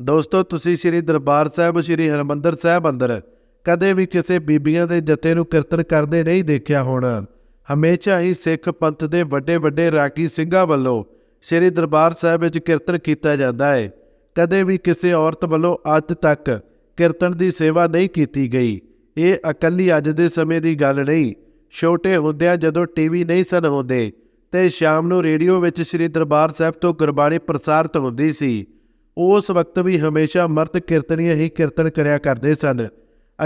ਦੋਸਤੋ, ਤੁਸੀਂ ਸ੍ਰੀ ਦਰਬਾਰ ਸਾਹਿਬ, ਸ੍ਰੀ ਹਰਮੰਦਰ ਸਾਹਿਬ ਅੰਦਰ ਕਦੇ ਵੀ ਕਿਸੇ ਬੀਬੀਆਂ ਦੇ ਜਥੇ ਨੂੰ ਕੀਰਤਨ ਕਰਦੇ ਨਹੀਂ ਦੇਖਿਆ ਹੋਣਾ। ਹਮੇਸ਼ਾ ਹੀ ਸਿੱਖ ਪੰਥ ਦੇ ਵੱਡੇ ਵੱਡੇ ਰਾਗੀ ਸਿੰਘਾਂ ਵੱਲੋਂ ਸ੍ਰੀ ਦਰਬਾਰ ਸਾਹਿਬ ਵਿੱਚ ਕੀਰਤਨ ਕੀਤਾ ਜਾਂਦਾ ਹੈ ਕਦੇ ਵੀ ਕਿਸੇ ਔਰਤ ਵੱਲੋਂ ਅੱਜ ਤੱਕ ਕੀਰਤਨ ਦੀ ਸੇਵਾ ਨਹੀਂ ਕੀਤੀ ਗਈ। ਇਹ ਇਕੱਲੀ ਅੱਜ ਦੇ ਸਮੇਂ ਦੀ ਗੱਲ ਨਹੀਂ। ਛੋਟੇ ਹੁੰਦਿਆਂ ਜਦੋਂ ਟੀਵੀ ਨਹੀਂ ਸਨ ਹੁੰਦੇ ਤੇ ਸ਼ਾਮ ਨੂੰ ਰੇਡੀਓ ਵਿੱਚ ਸ੍ਰੀ ਦਰਬਾਰ ਸਾਹਿਬ ਤੋਂ ਗੁਰਬਾਣੀ ਪ੍ਰਸਾਰਿਤ ਹੁੰਦੀ ਸੀ। ਉਸ ਵਕਤ ਵੀ ਹਮੇਸ਼ਾ ਮਰਦ ਕੀਰਤਨੀਏ ਹੀ ਕੀਰਤਨ ਕਰਿਆ ਕਰਦੇ ਸਨ।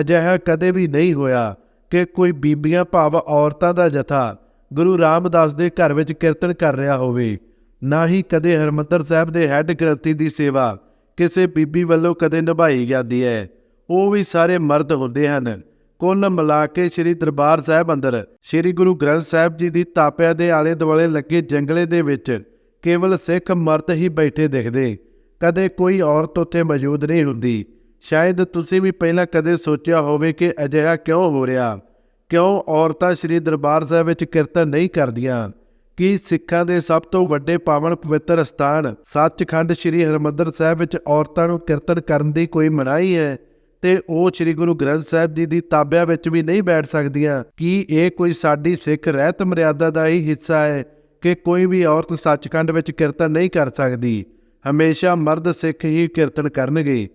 ਅਜਿਹਾ ਕਦੇ ਵੀ ਨਹੀਂ ਹੋਇਆ ਕਿ ਕੋਈ ਬੀਬੀਆਂ ਭਾਵ ਔਰਤਾਂ ਦਾ ਜਥਾ ਗੁਰੂ ਰਾਮਦਾਸ ਦੇ ਘਰ ਵਿੱਚ ਕੀਰਤਨ ਕਰ ਰਿਹਾ ਹੋਵੇ। ਨਾ ਹੀ ਕਦੇ ਹਰਮੰਦਰ ਸਾਹਿਬ ਦੇ ਹੈੱਡ ਗ੍ਰੰਥੀ ਦੀ ਸੇਵਾ ਕਿਸੇ ਬੀਬੀ ਵੱਲੋਂ ਕਦੇ ਨਿਭਾਈ ਜਾਂਦੀ ਹੈ। ਉਹ ਵੀ ਸਾਰੇ ਮਰਦ ਹੁੰਦੇ ਹਨ। ਕੁੱਲ ਮਿਲਾ ਕੇ ਸ੍ਰੀ ਦਰਬਾਰ ਸਾਹਿਬ ਅੰਦਰ ਸ੍ਰੀ ਗੁਰੂ ਗ੍ਰੰਥ ਸਾਹਿਬ ਜੀ ਦੀ ਤਾਪਿਆ ਦੇ ਆਲੇ ਦੁਆਲੇ ਲੱਗੇ ਜੰਗਲੇ ਦੇ ਵਿੱਚ ਕੇਵਲ ਸਿੱਖ ਮਰਦ ਹੀ ਬੈਠੇ ਦਿਖਦੇ। ਕਦੇ ਕੋਈ ਔਰਤ ਉੱਥੇ ਮੌਜੂਦ ਨਹੀਂ ਹੁੰਦੀ। ਸ਼ਾਇਦ ਤੁਸੀਂ ਵੀ ਪਹਿਲਾਂ ਕਦੇ ਸੋਚਿਆ ਹੋਵੇ ਕਿ ਅਜਿਹਾ ਕਿਉਂ ਹੋ ਰਿਹਾ। ਕਿਉਂ ਔਰਤਾਂ ਸ੍ਰੀ ਦਰਬਾਰ ਸਾਹਿਬ ਵਿੱਚ ਕੀਰਤਨ ਨਹੀਂ ਕਰਦੀਆਂ? ਕੀ ਸਿੱਖਾਂ ਦੇ ਸਭ ਤੋਂ ਵੱਡੇ ਪਾਵਨ ਪਵਿੱਤਰ ਸਥਾਨ ਸੱਚਖੰਡ ਸ੍ਰੀ ਹਰਮੰਦਰ ਸਾਹਿਬ ਵਿੱਚ ਔਰਤਾਂ ਨੂੰ ਕੀਰਤਨ ਕਰਨ ਦੀ ਕੋਈ ਮਨਾਹੀ ਹੈ? ਤੇ ਉਹ ਸ੍ਰੀ ਗੁਰੂ ਗ੍ਰੰਥ ਸਾਹਿਬ ਜੀ ਦੀ ਤਾਬਿਆ ਵਿੱਚ ਵੀ ਨਹੀਂ ਬੈਠ ਸਕਦੀਆਂ। ਕੀ ਇਹ ਕੋਈ ਸਾਡੀ ਸਿੱਖ ਰਹਿਤ ਮਰਿਆਦਾ ਦਾ ਹੀ ਹਿੱਸਾ ਹੈ ਕਿ ਕੋਈ ਵੀ ਔਰਤ ਸੱਚਖੰਡ ਵਿੱਚ ਕੀਰਤਨ ਨਹੀਂ ਕਰ ਸਕਦੀ? ਹਮੇਸ਼ਾ ਮਰਦ ਸਿੱਖ ਹੀ ਕੀਰਤਨ ਕਰਨਗੇ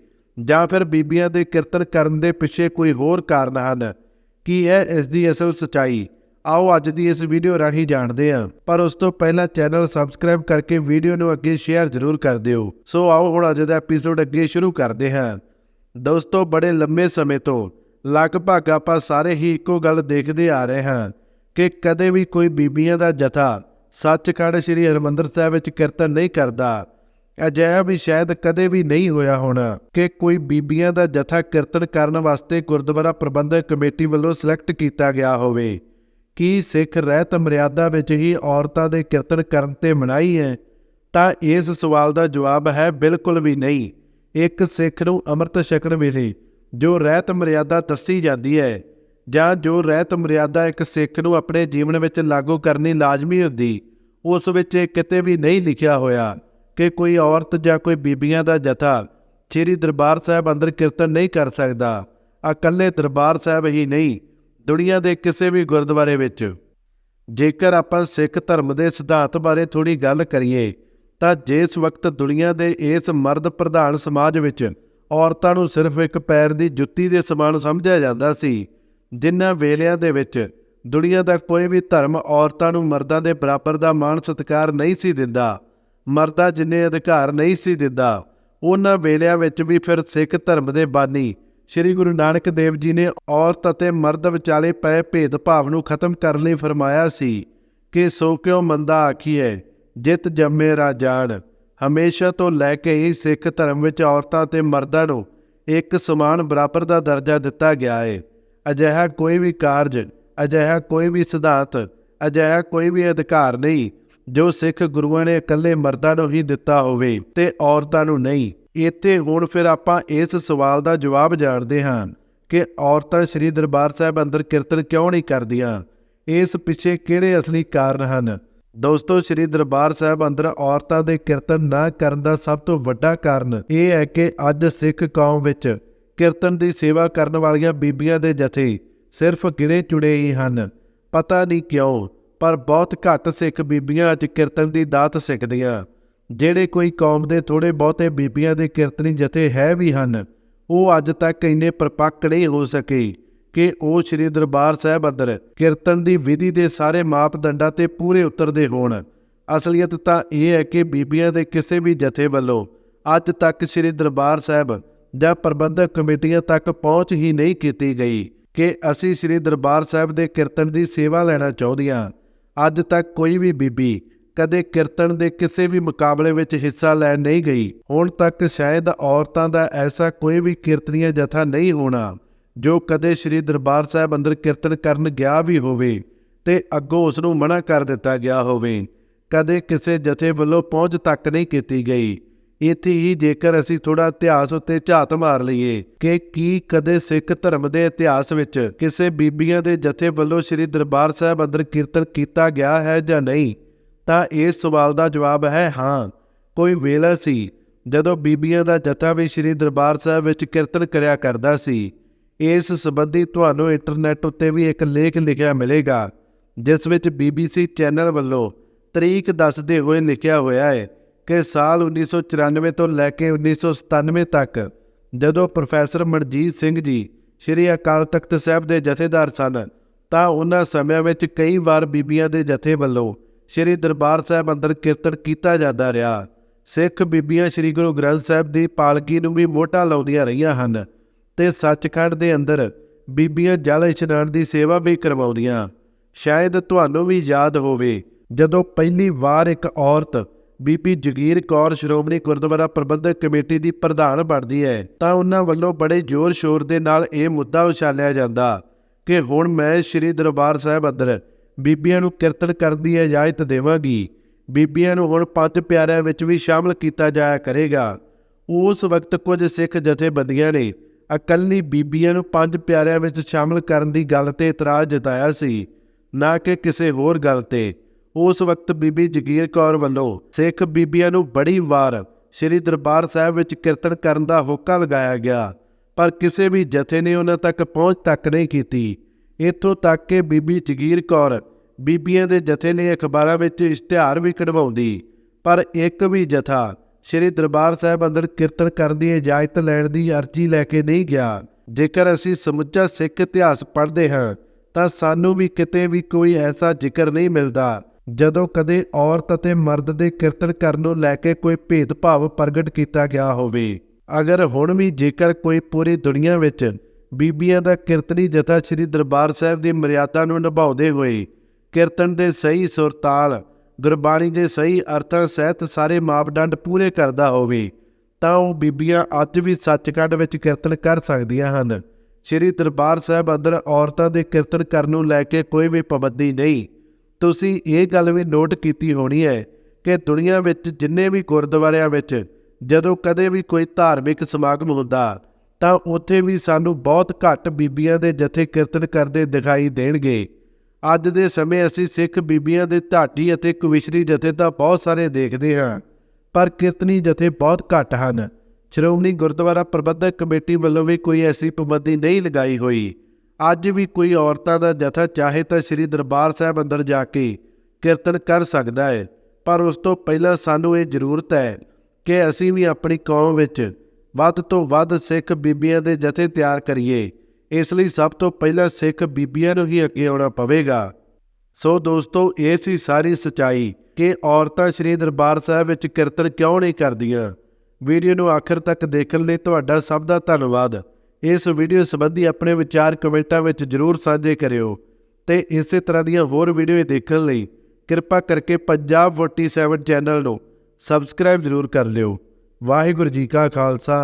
ਜਾਂ ਫਿਰ ਬੀਬੀਆਂ ਦੇ ਕੀਰਤਨ ਕਰਨ ਦੇ ਪਿੱਛੇ ਕੋਈ ਹੋਰ ਕਾਰਨ ਹਨ। ਕੀ ਹੈ ਇਸ ਦੀ ਅਸਲ ਸਚਾਈ? ਆਓ ਅੱਜ ਦੀ ਇਸ ਵੀਡੀਓ ਰਾਹੀਂ ਜਾਣਦੇ ਹਾਂ। ਪਰ ਉਸ ਤੋਂ ਪਹਿਲਾਂ ਚੈਨਲ ਸਬਸਕ੍ਰਾਈਬ ਕਰਕੇ ਵੀਡੀਓ ਨੂੰ ਅੱਗੇ ਸ਼ੇਅਰ ਜ਼ਰੂਰ ਕਰ ਦਿਓ। ਸੋ ਆਓ ਹੁਣ ਅੱਜ ਦਾ ਐਪੀਸੋਡ ਅੱਗੇ ਸ਼ੁਰੂ ਕਰਦੇ ਹਾਂ। ਦੋਸਤੋ, ਬੜੇ ਲੰਮੇ ਸਮੇਂ ਤੋਂ ਲਗਭਗ ਆਪਾਂ ਸਾਰੇ ਹੀ ਇੱਕੋ ਗੱਲ ਦੇਖਦੇ ਆ ਰਹੇ ਹਾਂ ਕਿ ਕਦੇ ਵੀ ਕੋਈ ਬੀਬੀਆਂ ਦਾ ਜਥਾ ਸੱਚਖੰਡ ਸ੍ਰੀ ਹਰਮੰਦਰ ਸਾਹਿਬ ਵਿੱਚ ਕੀਰਤਨ ਨਹੀਂ ਕਰਦਾ। ਅਜਿਹਾ ਵੀ ਸ਼ਾਇਦ ਕਦੇ ਵੀ ਨਹੀਂ ਹੋਇਆ ਹੋਣਾ ਕਿ ਕੋਈ ਬੀਬੀਆਂ ਦਾ ਜਥਾ ਕੀਰਤਨ ਕਰਨ ਵਾਸਤੇ ਗੁਰਦੁਆਰਾ ਪ੍ਰਬੰਧਕ ਕਮੇਟੀ ਵੱਲੋਂ ਸਿਲੈਕਟ ਕੀਤਾ ਗਿਆ ਹੋਵੇ। ਕੀ ਸਿੱਖ ਰਹਿਤ ਮਰਿਆਦਾ ਵਿੱਚ ਹੀ ਔਰਤਾਂ ਦੇ ਕੀਰਤਨ ਕਰਨ ਤੇ ਮਨਾਹੀ ਹੈ? ਤਾਂ ਇਸ ਸਵਾਲ ਦਾ ਜਵਾਬ ਹੈ ਬਿਲਕੁਲ ਵੀ ਨਹੀਂ। ਇੱਕ ਸਿੱਖ ਨੂੰ ਅੰਮ੍ਰਿਤ ਛਕਣ ਵੇਲੇ ਜੋ ਰਹਿਤ ਮਰਿਆਦਾ ਦੱਸੀ ਜਾਂਦੀ ਹੈ ਜਾਂ ਜੋ ਰਹਿਤ ਮਰਿਆਦਾ ਇੱਕ ਸਿੱਖ ਨੂੰ ਆਪਣੇ ਜੀਵਨ ਵਿੱਚ ਲਾਗੂ ਕਰਨੀ ਲਾਜ਼ਮੀ ਹੁੰਦੀ, ਉਸ ਵਿੱਚ ਇਹ ਕਿਤੇ ਵੀ ਨਹੀਂ ਲਿਖਿਆ ਹੋਇਆ। ਕਿ ਕੋਈ ਔਰਤ ਜਾਂ ਕੋਈ ਬੀਬੀਆਂ ਦਾ ਜਥਾ ਸ੍ਰੀ ਦਰਬਾਰ ਸਾਹਿਬ ਅੰਦਰ ਕੀਰਤਨ ਨਹੀਂ ਕਰ ਸਕਦਾ। ਇਕੱਲੇ ਦਰਬਾਰ ਸਾਹਿਬ ਹੀ ਨਹੀਂ, ਦੁਨੀਆ ਦੇ ਕਿਸੇ ਵੀ ਗੁਰਦੁਆਰੇ ਵਿੱਚ। ਜੇਕਰ ਆਪਾਂ ਸਿੱਖ ਧਰਮ ਦੇ ਸਿਧਾਂਤ ਬਾਰੇ ਥੋੜੀ ਗੱਲ ਕਰੀਏ, ਤਾਂ ਜਿਸ ਵਕਤ ਦੁਨੀਆ ਦੇ ਇਸ ਮਰਦ ਪ੍ਰਧਾਨ ਸਮਾਜ ਵਿੱਚ ਔਰਤਾਂ ਨੂੰ ਸਿਰਫ ਇੱਕ ਪੈਰ ਦੀ ਜੁੱਤੀ ਦੇ ਸਮਾਨ ਸਮਝਿਆ ਜਾਂਦਾ ਸੀ, ਜਿਨ੍ਹਾਂ ਵੇਲਿਆਂ ਦੇ ਵਿੱਚ ਦੁਨੀਆ ਦਾ ਕੋਈ ਵੀ ਧਰਮ ਔਰਤਾਂ ਨੂੰ ਮਰਦਾਂ ਦੇ ਬਰਾਬਰ ਦਾ ਮਾਣ ਸਤਿਕਾਰ ਨਹੀਂ ਸੀ ਦਿੰਦਾ ਮਰਦਾਂ ਜਿੰਨੇ ਅਧਿਕਾਰ ਨਹੀਂ ਸੀ ਦਿੰਦਾ, ਉਹਨਾਂ ਵੇਲਿਆਂ ਵਿੱਚ ਵੀ ਫਿਰ ਸਿੱਖ ਧਰਮ ਦੇ ਬਾਨੀ। ਸ੍ਰੀ ਗੁਰੂ ਨਾਨਕ ਦੇਵ ਜੀ ਨੇ ਔਰਤ ਅਤੇ ਮਰਦ ਵਿਚਾਲੇ ਪਏ ਭੇਦਭਾਵ ਨੂੰ ਖਤਮ ਕਰਨ ਲਈ ਫਰਮਾਇਆ ਸੀ ਕਿ ਸੋ ਕਿਉ ਮੰਦਾ ਆਖੀਐ, ਜਿਤ ਜੰਮੇ ਰਾਜਾਨ ਹਮੇਸ਼ਾ ਤੋਂ ਲੈ ਕੇ ਹੀ ਸਿੱਖ ਧਰਮ ਵਿੱਚ ਔਰਤਾਂ ਤੇ ਮਰਦਾਂ ਨੂੰ ਇੱਕ ਸਮਾਨ ਬਰਾਬਰ ਦਾ ਦਰਜਾ ਦਿੱਤਾ ਗਿਆ ਹੈ ਅਜਿਹਾ ਕੋਈ ਵੀ ਕਾਰਜ, ਅਜਿਹਾ ਕੋਈ ਵੀ ਸਿਧਾਂਤ, ਅਜਿਹਾ ਕੋਈ ਵੀ ਅਧਿਕਾਰ ਨਹੀਂ ਜੋ ਸਿੱਖ ਗੁਰੂਆਂ ਨੇ ਇਕੱਲੇ ਮਰਦਾਂ ਨੂੰ ਹੀ ਦਿੱਤਾ ਹੋਵੇ ਤੇ ਔਰਤਾਂ ਨੂੰ ਨਹੀਂ। ਇੱਥੇ ਹੁਣ ਫਿਰ ਆਪਾਂ ਇਸ ਸਵਾਲ ਦਾ ਜਵਾਬ ਜਾਣਦੇ ਹਾਂ ਕਿ ਔਰਤਾਂ ਸ੍ਰੀ ਦਰਬਾਰ ਸਾਹਿਬ ਅੰਦਰ ਕੀਰਤਨ ਕਿਉਂ ਨਹੀਂ ਕਰਦੀਆਂ? ਇਸ ਪਿੱਛੇ ਕਿਹੜੇ ਅਸਲੀ ਕਾਰਨ ਹਨ? ਦੋਸਤੋ, ਸ੍ਰੀ ਦਰਬਾਰ ਸਾਹਿਬ ਅੰਦਰ ਔਰਤਾਂ ਦੇ ਕੀਰਤਨ ਨਾ ਕਰਨ ਦਾ ਸਭ ਤੋਂ ਵੱਡਾ ਕਾਰਨ ਇਹ ਹੈ ਕਿ ਅੱਜ ਸਿੱਖ ਕੌਮ ਵਿੱਚ ਕੀਰਤਨ ਦੀ ਸੇਵਾ ਕਰਨ ਵਾਲੀਆਂ ਬੀਬੀਆਂ ਦੇ ਜਥੇ ਸਿਰਫ ਗਿਣੇ ਚੁਣੇ ਹੀ ਹਨ। ਪਤਾ ਨਹੀਂ ਕਿਉਂ ਪਰ ਬਹੁਤ ਘੱਟ ਸਿੱਖ ਬੀਬੀਆਂ ਅੱਜ ਕੀਰਤਨ ਦੀ ਦਾਤ ਸਿੱਖਦੀਆਂ। ਜਿਹੜੇ ਕੋਈ ਕੌਮ ਦੇ ਥੋੜੇ ਬਹੁਤੇ ਬੀਬੀਆਂ ਦੇ ਕੀਰਤਨੀ ਜਥੇ ਹੈ ਵੀ ਹਨ, ਉਹ ਅੱਜ ਤੱਕ ਇੰਨੇ ਪਰਪੱਕ ਨਹੀਂ ਹੋ ਸਕੇ ਕਿ ਉਹ ਸ੍ਰੀ ਦਰਬਾਰ ਸਾਹਿਬ ਅੰਦਰ ਕੀਰਤਨ ਦੀ ਵਿਧੀ ਦੇ ਸਾਰੇ ਮਾਪਦੰਡਾਂ ਤੇ ਪੂਰੇ ਉਤਰਦੇ ਹੋਣ। ਅਸਲੀਅਤ ਤਾਂ ਇਹ ਹੈ ਕਿ ਬੀਬੀਆਂ ਦੇ ਕਿਸੇ ਵੀ ਜਥੇ ਵੱਲੋਂ ਅੱਜ ਤੱਕ ਸ੍ਰੀ ਦਰਬਾਰ ਸਾਹਿਬ ਜਾਂ ਪ੍ਰਬੰਧਕ ਕਮੇਟੀਆਂ ਤੱਕ ਪਹੁੰਚ ਹੀ ਨਹੀਂ ਕੀਤੀ ਗਈ ਕਿ ਅਸੀਂ ਸ੍ਰੀ ਦਰਬਾਰ ਸਾਹਿਬ ਦੇ ਕੀਰਤਨ ਦੀ ਸੇਵਾ ਲੈਣਾ ਚਾਹੁੰਦੀਆਂ ਅੱਜ ਤੱਕ ਕੋਈ ਵੀ ਬੀਬੀ ਕਦੇ ਕੀਰਤਨ ਦੇ ਕਿਸੇ ਵੀ ਮੁਕਾਬਲੇ ਵਿੱਚ ਹਿੱਸਾ ਲੈਣ ਨਹੀਂ ਗਈ। ਹੁਣ ਤੱਕ ਸ਼ਾਇਦ ਔਰਤਾਂ ਦਾ ਐਸਾ ਕੋਈ ਵੀ ਕੀਰਤਨੀਆ ਜਥਾ ਨਹੀਂ ਹੋਣਾ, ਜੋ ਕਦੇ ਸ੍ਰੀ ਦਰਬਾਰ ਸਾਹਿਬ ਅੰਦਰ ਕੀਰਤਨ ਕਰਨ ਗਿਆ ਵੀ ਹੋਵੇ ਤੇ ਅੱਗੋਂ ਉਸ ਨੂੰ ਮਨਾ ਕਰ ਦਿੱਤਾ ਗਿਆ ਹੋਵੇ। ਕਦੇ ਕਿਸੇ ਜਥੇ ਵੱਲੋਂ ਪਹੁੰਚ ਤੱਕ ਨਹੀਂ ਕੀਤੀ ਗਈ। ਇੱਥੇ ਹੀ ਜੇਕਰ ਅਸੀਂ ਥੋੜਾ ਇਤਿਹਾਸ ਉੱਤੇ ਝਾਤ ਮਾਰ ਲਈਏ ਕਿ ਕੀ ਕਦੇ ਸਿੱਖ ਧਰਮ ਦੇ ਇਤਿਹਾਸ ਵਿੱਚ ਕਿਸੇ ਬੀਬੀਆਂ ਦੇ ਜਥੇ ਵੱਲੋਂ ਸ੍ਰੀ ਦਰਬਾਰ ਸਾਹਿਬ ਅੰਦਰ ਕੀਰਤਨ ਕੀਤਾ ਗਿਆ ਹੈ ਜਾਂ ਨਹੀਂ, ਤਾਂ ਇਸ ਸਵਾਲ ਦਾ ਜਵਾਬ ਹੈ ਹਾਂ। ਕੋਈ ਵੇਲਾ ਸੀ, ਜਦੋਂ ਬੀਬੀਆਂ ਦਾ ਜਥਾ ਵੀ ਸ੍ਰੀ ਦਰਬਾਰ ਸਾਹਿਬ ਵਿੱਚ ਕੀਰਤਨ ਕਰਿਆ ਕਰਦਾ ਸੀ, ਇਸ ਸੰਬੰਧੀ ਤੁਹਾਨੂੰ ਇੰਟਰਨੈਟ ਉੱਤੇ ਵੀ ਇੱਕ ਲੇਖ ਲਿਖਿਆ ਮਿਲੇਗਾ, ਜਿਸ ਵਿੱਚ BBC ਚੈਨਲ ਵੱਲੋਂ ਤਰੀਕ ਦੱਸਦੇ ਹੋਏ ਲਿਖਿਆ ਹੋਇਆ ਹੈ। ਕਿ ਸਾਲ 1994 ਤੋਂ ਲੈ ਕੇ 1997 ਤੱਕ ਜਦੋਂ ਪ੍ਰੋਫੈਸਰ ਮਨਜੀਤ ਸਿੰਘ ਜੀ ਸ੍ਰੀ ਅਕਾਲ ਤਖਤ ਸਾਹਿਬ ਦੇ ਜਥੇਦਾਰ ਸਨ, ਤਾਂ ਉਹਨਾਂ ਸਮਿਆਂ ਵਿੱਚ ਕਈ ਵਾਰ ਬੀਬੀਆਂ ਦੇ ਜਥੇ ਵੱਲੋਂ ਸ੍ਰੀ ਦਰਬਾਰ ਸਾਹਿਬ ਅੰਦਰ ਕੀਰਤਨ ਕੀਤਾ ਜਾਂਦਾ ਰਿਹਾ। ਸਿੱਖ ਬੀਬੀਆਂ ਸ੍ਰੀ ਗੁਰੂ ਗ੍ਰੰਥ ਸਾਹਿਬ ਦੀ ਪਾਲਕੀ ਨੂੰ ਵੀ ਮੋਟਾ ਲਾਉਂਦੀਆਂ ਰਹੀਆਂ ਹਨ ਤੇ ਸੱਚਖੰਡ ਦੇ ਅੰਦਰ ਬੀਬੀਆਂ ਜਲ ਇਸ਼ਨਾਨ ਦੀ ਸੇਵਾ ਵੀ ਕਰਵਾਉਂਦੀਆਂ। ਸ਼ਾਇਦ ਤੁਹਾਨੂੰ ਵੀ ਯਾਦ ਹੋਵੇ ਜਦੋਂ ਪਹਿਲੀ ਵਾਰ ਇੱਕ ਔਰਤ ਬੀਬੀ ਜਗੀਰ ਕੌਰ ਸ਼੍ਰੋਮਣੀ ਗੁਰਦੁਆਰਾ ਪ੍ਰਬੰਧਕ ਕਮੇਟੀ ਦੀ ਪ੍ਰਧਾਨ ਬਣਦੀ ਹੈ, ਤਾਂ ਉਹਨਾਂ ਵੱਲੋਂ ਬੜੇ ਜ਼ੋਰ ਸ਼ੋਰ ਦੇ ਨਾਲ ਇਹ ਮੁੱਦਾ ਉਛਾਲਿਆ ਜਾਂਦਾ ਕਿ ਹੁਣ ਮੈਂ ਸ੍ਰੀ ਦਰਬਾਰ ਸਾਹਿਬ ਅੰਦਰ ਬੀਬੀਆਂ ਨੂੰ ਕੀਰਤਨ ਕਰਨ ਦੀ ਇਜਾਜ਼ਤ ਦੇਵਾਂਗੀ। ਬੀਬੀਆਂ ਨੂੰ ਹੁਣ ਪੰਜ ਪਿਆਰਿਆਂ ਵਿੱਚ ਵੀ ਸ਼ਾਮਲ ਕੀਤਾ ਜਾਇਆ ਕਰੇਗਾ। ਉਸ ਵਕਤ ਕੁਝ ਸਿੱਖ ਜਥੇਬੰਦੀਆਂ ਨੇ ਇਕੱਲੀ ਬੀਬੀਆਂ ਨੂੰ ਪੰਜ ਪਿਆਰਿਆਂ ਵਿੱਚ ਸ਼ਾਮਲ ਕਰਨ ਦੀ ਗੱਲ ਤੇ ਇਤਰਾਜ਼ ਜਤਾਇਆ ਸੀ, ਨਾ ਕਿ ਕਿਸੇ ਹੋਰ ਗੱਲ ਤੇ। ਉਸ ਵਕਤ ਬੀਬੀ ਜਗੀਰ ਕੌਰ ਵੱਲੋਂ ਸਿੱਖ ਬੀਬੀਆਂ ਨੂੰ ਬੜੀ ਵਾਰ ਸ੍ਰੀ ਦਰਬਾਰ ਸਾਹਿਬ ਵਿੱਚ ਕੀਰਤਨ ਕਰਨ ਦਾ ਹੋਕਾ ਲਗਾਇਆ ਗਿਆ, ਪਰ ਕਿਸੇ ਵੀ ਜਥੇ ਨੇ ਉਹਨਾਂ ਤੱਕ ਪਹੁੰਚ ਤੱਕ ਨਹੀਂ ਕੀਤੀ। ਇੱਥੋਂ ਤੱਕ ਕਿ ਬੀਬੀ ਜਗੀਰ ਕੌਰ ਬੀਬੀਆਂ ਦੇ ਜਥੇ ਲਈ ਅਖਬਾਰਾਂ ਵਿੱਚ ਇਸ਼ਤਿਹਾਰ ਵੀ ਕਢਵਾਉਂਦੀ, ਪਰ ਇੱਕ ਵੀ ਜਥਾ ਸ੍ਰੀ ਦਰਬਾਰ ਸਾਹਿਬ ਅੰਦਰ ਕੀਰਤਨ ਕਰਨ ਦੀ ਇਜਾਜ਼ਤ ਲੈਣ ਦੀ ਅਰਜ਼ੀ ਲੈ ਕੇ ਨਹੀਂ ਗਿਆ। ਜੇਕਰ ਅਸੀਂ ਸਮੁੱਚਾ ਸਿੱਖ ਇਤਿਹਾਸ ਪੜ੍ਹਦੇ ਹਾਂ, ਤਾਂ ਸਾਨੂੰ ਵੀ ਕਿਤੇ ਵੀ ਕੋਈ ਐਸਾ ਜ਼ਿਕਰ ਨਹੀਂ ਮਿਲਦਾ। ਜਦੋਂ ਕਦੇ ਔਰਤ ਅਤੇ ਮਰਦ ਦੇ ਕੀਰਤਨ ਕਰਨ ਨੂੰ ਲੈ ਕੇ ਕੋਈ ਭੇਦਭਾਵ ਪ੍ਰਗਟ ਕੀਤਾ ਗਿਆ ਹੋਵੇ, ਅਗਰ ਹੁਣ ਵੀ ਜੇਕਰ ਕੋਈ ਪੂਰੀ ਦੁਨੀਆ ਵਿੱਚ ਬੀਬੀਆਂ ਦਾ ਕੀਰਤਨੀ ਜਥਾ ਸ੍ਰੀ ਦਰਬਾਰ ਸਾਹਿਬ ਦੀ ਮਰਿਆਦਾ ਨੂੰ ਨਿਭਾਉਂਦੇ ਹੋਏ ਕੀਰਤਨ ਦੇ ਸਹੀ ਸੁਰਤਾਲ ਗੁਰਬਾਣੀ ਦੇ ਸਹੀ ਅਰਥਾਂ ਸਹਿਤ ਸਾਰੇ ਮਾਪਦੰਡ ਪੂਰੇ ਕਰਦਾ ਹੋਵੇ, ਤਾਂ ਉਹ ਬੀਬੀਆਂ ਅੱਜ ਵੀ ਸੱਚਖੰਡ ਵਿੱਚ ਕੀਰਤਨ ਕਰ ਸਕਦੀਆਂ ਹਨ। ਸ੍ਰੀ ਦਰਬਾਰ ਸਾਹਿਬ ਅੰਦਰ ਔਰਤਾਂ ਦੇ ਕੀਰਤਨ ਕਰਨ ਨੂੰ ਲੈ ਕੇ ਕੋਈ ਵੀ ਪਾਬੰਦੀ ਨਹੀਂ। ਤੁਸੀਂ ਇਹ ਗੱਲ ਵੀ ਨੋਟ ਕੀਤੀ ਹੋਣੀ ਹੈ ਕਿ ਦੁਨੀਆ ਵਿੱਚ ਜਿੰਨੇ ਵੀ ਗੁਰਦੁਆਰਿਆਂ ਵਿੱਚ ਜਦੋਂ ਕਦੇ ਵੀ ਕੋਈ ਧਾਰਮਿਕ ਸਮਾਗਮ ਹੁੰਦਾ, ਤਾਂ ਉੱਥੇ ਵੀ ਸਾਨੂੰ ਬਹੁਤ ਘੱਟ ਬੀਬੀਆਂ ਦੇ ਜਥੇ ਕੀਰਤਨ ਕਰਦੇ ਦਿਖਾਈ ਦੇਣਗੇ। ਅੱਜ ਦੇ ਸਮੇਂ ਅਸੀਂ ਸਿੱਖ ਬੀਬੀਆਂ ਦੇ ਢਾਡੀ ਅਤੇ ਕਵਿਸ਼ਰੀ ਜਥੇ ਤਾਂ ਬਹੁਤ ਸਾਰੇ ਦੇਖਦੇ ਹਾਂ, ਪਰ ਕੀਰਤਨੀ ਜਥੇ ਬਹੁਤ ਘੱਟ ਹਨ। ਸ਼੍ਰੋਮਣੀ ਗੁਰਦੁਆਰਾ ਪ੍ਰਬੰਧਕ ਕਮੇਟੀ ਵੱਲੋਂ ਵੀ ਕੋਈ ਐਸੀ ਪਾਬੰਦੀ ਨਹੀਂ ਲਗਾਈ ਹੋਈ। ਅੱਜ ਵੀ ਕੋਈ ਔਰਤਾਂ ਦਾ ਜਥਾ ਚਾਹੇ ਤਾਂ ਸ੍ਰੀ ਦਰਬਾਰ ਸਾਹਿਬ ਅੰਦਰ ਜਾ ਕੇ ਕੀਰਤਨ ਕਰ ਸਕਦਾ ਹੈ ਪਰ ਉਸ ਤੋਂ ਪਹਿਲਾਂ ਸਾਨੂੰ ਇਹ ਜ਼ਰੂਰਤ ਹੈ ਕਿ ਅਸੀਂ ਵੀ ਆਪਣੀ ਕੌਮ ਵਿੱਚ ਵੱਧ ਤੋਂ ਵੱਧ ਸਿੱਖ ਬੀਬੀਆਂ ਦੇ ਜਥੇ ਤਿਆਰ ਕਰੀਏ। ਇਸ ਲਈ ਸਭ ਤੋਂ ਪਹਿਲਾਂ ਸਿੱਖ ਬੀਬੀਆਂ ਨੂੰ ਹੀ ਅੱਗੇ ਆਉਣਾ ਪਵੇਗਾ। ਸੋ ਦੋਸਤੋ, ਇਹ ਸੀ ਸਾਰੀ ਸਚਾਈ ਕਿ ਔਰਤਾਂ ਸ੍ਰੀ ਦਰਬਾਰ ਸਾਹਿਬ ਵਿੱਚ ਕੀਰਤਨ ਕਿਉਂ ਨਹੀਂ ਕਰਦੀਆਂ। ਵੀਡੀਓ ਨੂੰ ਆਖਰ ਤੱਕ ਦੇਖਣ ਲਈ ਤੁਹਾਡਾ ਸਭ ਦਾ ਧੰਨਵਾਦ। ਇਸ ਵੀਡੀਓ ਸੰਬੰਧੀ ਆਪਣੇ ਵਿਚਾਰ ਕਮੈਂਟਾਂ ਵਿੱਚ ਜਰੂਰ ਸਾਂਝੇ ਕਰਿਓ ਤੇ ਇਸੇ ਤਰ੍ਹਾਂ ਦੀਆਂ ਹੋਰ ਵੀਡੀਓ ਦੇਖਣ ਲਈ ਕਿਰਪਾ ਕਰਕੇ ਪੰਜਾਬ 47 ਚੈਨਲ ਨੂੰ ਸਬਸਕ੍ਰਾਈਬ ਜ਼ਰੂਰ ਕਰ ਲਿਓ। ਵਾਹਿਗੁਰੂ ਜੀ ਕਾ ਖਾਲਸਾ